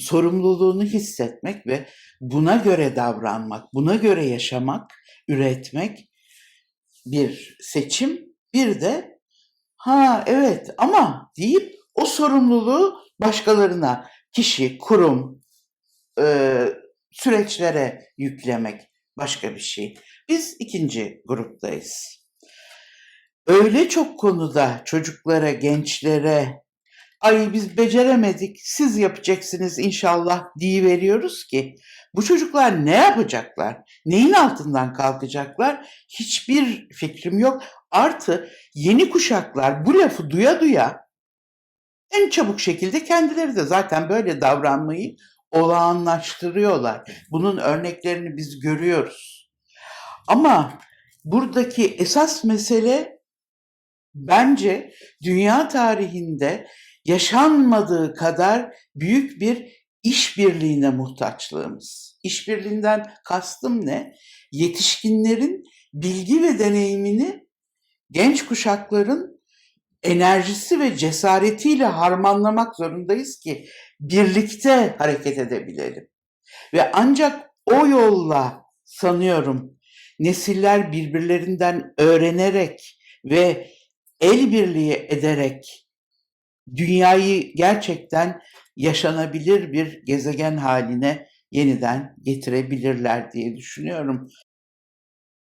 sorumluluğunu hissetmek ve buna göre davranmak, buna göre yaşamak, üretmek bir seçim. Bir de ha evet ama deyip o sorumluluğu başkalarına, kişi, kurum, e, süreçlere yüklemek başka bir şey. Biz ikinci gruptayız. Öyle çok konuda çocuklara, gençlere ay biz beceremedik, siz yapacaksınız inşallah diye veriyoruz ki bu çocuklar ne yapacaklar? Neyin altından kalkacaklar? Hiçbir fikrim yok. Artı yeni kuşaklar bu lafı duya duya en çabuk şekilde kendileri de zaten böyle davranmayı olağanlaştırıyorlar. Bunun örneklerini biz görüyoruz. Ama buradaki esas mesele bence dünya tarihinde yaşanmadığı kadar büyük bir işbirliğine muhtaçlığımız. İşbirliğinden kastım ne? Yetişkinlerin bilgi ve deneyimini genç kuşakların enerjisi ve cesaretiyle harmanlamak zorundayız ki birlikte hareket edebilelim. Ve ancak o yolla sanıyorum nesiller birbirlerinden öğrenerek ve el birliği ederek dünyayı gerçekten yaşanabilir bir gezegen haline yeniden getirebilirler diye düşünüyorum.